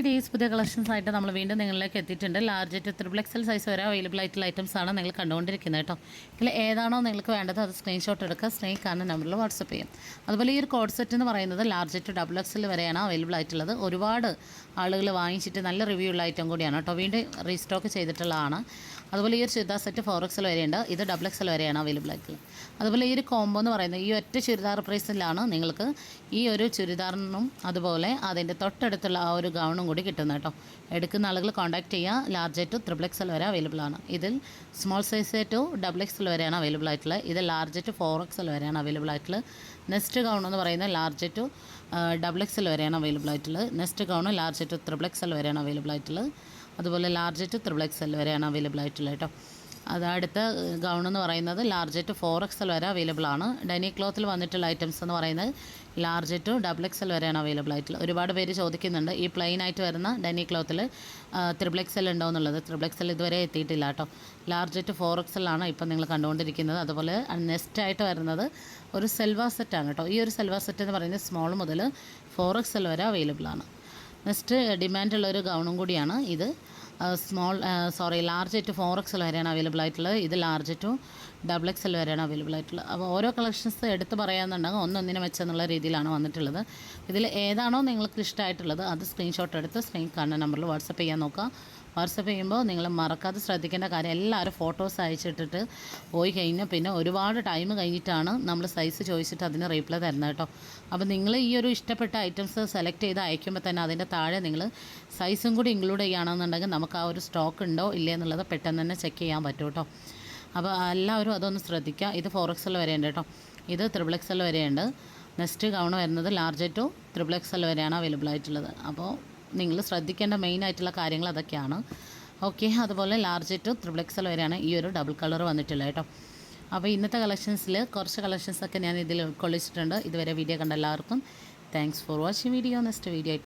Hi ഡീസ് പുതിയ collections ആയിട്ട് നമ്മൾ വീണ്ടും നിങ്ങളിലേക്ക് എത്തിയിട്ടുണ്ട്. ലാർജ് ടു എക്സൽ സൈസ് വരെ അവൈലബിൾ ആയിട്ടുള്ള ഐറ്റംസ് ആണ് നിങ്ങൾ കണ്ടുകൊണ്ടിരിക്കുന്നത് കേട്ടോ. ഇതിൽ ഏതാണോ നിങ്ങൾക്ക് വേണ്ടത് അത് സ്ക്രീൻഷോട്ട് എടുക്കുക. സ്നേഹ് ആണ് നമ്പറിൽ വാട്സപ്പ് ചെയ്യും. അതുപോലെ ഈ ഒരു കോഡ് സെറ്റ് എന്ന് പറയുന്നത് ലാർജ് ഡബിൾ എക്സൽ വരെയാണ് അവൈലബിൾ ആയിട്ടുള്ളത്. ഒരുപാട് ആളുകൾ വാങ്ങിച്ചിട്ട് നല്ല റിവ്യൂ ഉള്ള ഐറ്റം കൂടിയാണ് കേട്ടോ. വീണ്ടും റീസ്റ്റോക്ക് ചെയ്തിട്ടുള്ളതാണ്. അതുപോലെ ഈ ഒരു ചുരിദാർ സെറ്റ് ഫോർ എക്സൽ വരെയുണ്ട്. ഇത് ഡബിൾ എക്സൽ വരെയാണ് അവൈലബിൾ ആയിട്ടുള്ളത്. അതുപോലെ ഈ ഒരു കോംബോ എന്ന് പറയുന്നത് ഈ ഒറ്റ ചുരിദാർ പ്രൈസിലാണ് നിങ്ങൾക്ക് ഈ ഒരു ചുരിദാറിനും അതുപോലെ അതിന്റെ തൊട്ടടുത്തുള്ള ആ ഒരു ഗൗണും കൂടി കിട്ടുന്നത് കേട്ടോ. എടുക്കുന്ന ആളുകൾ കോൺടാക്ട് ചെയ്യുക. ലാർജ് ടു ത്രിബിൾ എക്സൽ വരെ അവൈലബിൾ ആണ്. ഇതിൽ small size to double XL വരെയാണ് അവൈലബിൾ ആയിട്ടുള്ളത്. ഇത് ലാർജ് ടു ഫോർ എക്സൽ വരെയാണ് അവൈലബിൾ ആയിട്ടുള്ളത്. നെക്സ്റ്റ് ഗൗൺ എന്ന് പറയുന്നത് ലാർജ് ടു ഡബിൾ എക്സൽ വരെയാണ് അവൈലബിൾ ആയിട്ടുള്ളത്. Next gown large to triple XL വരെയാണ് അവൈലബിൾ ആയിട്ടുള്ളത്. അതുപോലെ ലാർജ് ടു ത്രിബിൾ എക്സൽ വരെയാണ് അവൈലബിൾ ആയിട്ടുള്ളത് കേട്ടോ. അത് അടുത്ത ഗൗൺ എന്ന് പറയുന്നത് ലാർജ് ടു ഫോർ എക്സൽ വരെ അവൈലബിൾ ആണ്. ഡൈനി ക്ലോത്തിൽ വന്നിട്ടുള്ള ഐറ്റംസ് എന്ന് പറയുന്നത് ലാർജ് ടു ഡബിൾ എക്സൽ വരെയാണ് അവൈലബിൾ ആയിട്ടുള്ളത് ഒരുപാട് പേര് ചോദിക്കുന്നുണ്ട് ഈ പ്ലെയിൻ ആയിട്ട് വരുന്ന ഡൈനി ക്ലോത്തിൽ ത്രിബിൾ എക്സൽ ഉണ്ടോ എന്നുള്ളത്. ത്രിബിൾ എക്സൽ ഇതുവരെ എത്തിയിട്ടില്ല കേട്ടോ. ലാർജ് ടു ഫോർ ആണ് ഇപ്പം നിങ്ങൾ കണ്ടുകൊണ്ടിരിക്കുന്നത്. അതുപോലെ നെക്സ്റ്റ് ആയിട്ട് വരുന്നത് ഒരു സെൽവാ സെറ്റാണ് കേട്ടോ. ഈ ഒരു സെൽവാ സെറ്റ് എന്ന് പറയുന്നത് സ്മോൾ മുതൽ ഫോർ എക്സൽ വരെ അവൈലബിൾ ആണ്. നെക്സ്റ്റ് ഡിമാൻഡുള്ള ഒരു ഗൗണും കൂടിയാണ് ഇത്. Small sorry large to four XL വരെയാണ് അവൈലബിൾ ആയിട്ടുള്ളത്. ഇത് ലാർജ് ടു ഡബിൾ എക്സൽ വരെയാണ് അവൈലബിൾ ആയിട്ടുള്ളത്. അപ്പോൾ ഓരോ കളക്ഷൻസ് എടുത്ത് പറയാമെന്നുണ്ടെങ്കിൽ ഒന്നൊന്നിനെ വെച്ചെന്നുള്ള രീതിയിലാണ് വന്നിട്ടുള്ളത്. ഇതിൽ ഏതാണോ നിങ്ങൾക്ക് ഇഷ്ടമായിട്ടുള്ളത് അത് സ്ക്രീൻഷോട്ട് എടുത്ത് സ്ക്രീൻ കാണുന്ന നമ്പറിൽ വാട്സപ്പ് ചെയ്യാൻ നോക്കുക. വാട്സപ്പ് ചെയ്യുമ്പോൾ നിങ്ങൾ മറക്കാതെ ശ്രദ്ധിക്കേണ്ട കാര്യം എല്ലാവരും ഫോട്ടോസ് അയച്ചിട്ടിട്ട് പോയി കഴിഞ്ഞാൽ പിന്നെ ഒരുപാട് ടൈം കഴിഞ്ഞിട്ടാണ് നമ്മൾ സൈസ് ചോദിച്ചിട്ട് അതിന് റീപ്ലൈ തരുന്നത് കേട്ടോ. അപ്പോൾ നിങ്ങൾ ഈ ഒരു ഇഷ്ടപ്പെട്ട ഐറ്റംസ് സെലക്ട് ചെയ്ത് അയക്കുമ്പോൾ തന്നെ അതിന്റെ താഴെ നിങ്ങൾ സൈസും കൂടി ഇൻക്ലൂഡ് ചെയ്യുകയാണെന്നുണ്ടെങ്കിൽ നമുക്ക് ആ ഒരു സ്റ്റോക്ക് ഉണ്ടോ ഇല്ലേ എന്നുള്ളത് പെട്ടെന്ന് തന്നെ ചെക്ക് ചെയ്യാൻ പറ്റും കേട്ടോ. അപ്പോൾ എല്ലാവരും അതൊന്ന് ശ്രദ്ധിക്കുക. ഇത് ഫോർ എക്സൽ വരെയുണ്ട് കേട്ടോ. ഇത് ത്രിബിൾ എക്സൽ വരെയുണ്ട്. നെക്സ്റ്റ് ഗൗൺ വരുന്നത് ലാർജ് ടു ത്രിബിൾ എക്സൽ വരെയാണ് അവൈലബിൾ ആയിട്ടുള്ളത്. അപ്പോൾ നിങ്ങൾ ശ്രദ്ധിക്കേണ്ട മെയിൻ ആയിട്ടുള്ള കാര്യങ്ങൾ അതൊക്കെയാണ്. ഓക്കെ അതുപോലെ ലാർജ് ടു ത്രിബിൾ എക്സൽ വരെയാണ് ഈ ഒരു ഡബിൾ കളർ വന്നിട്ടുള്ളത് കേട്ടോ. അപ്പോൾ ഇന്നത്തെ കളക്ഷൻസിൽ കുറച്ച് കളക്ഷൻസൊക്കെ ഞാൻ ഇതിൽ ഉൾക്കൊള്ളിച്ചിട്ടുണ്ട്. ഇതുവരെ വീഡിയോ കണ്ട എല്ലാവർക്കും thanks for watching video next video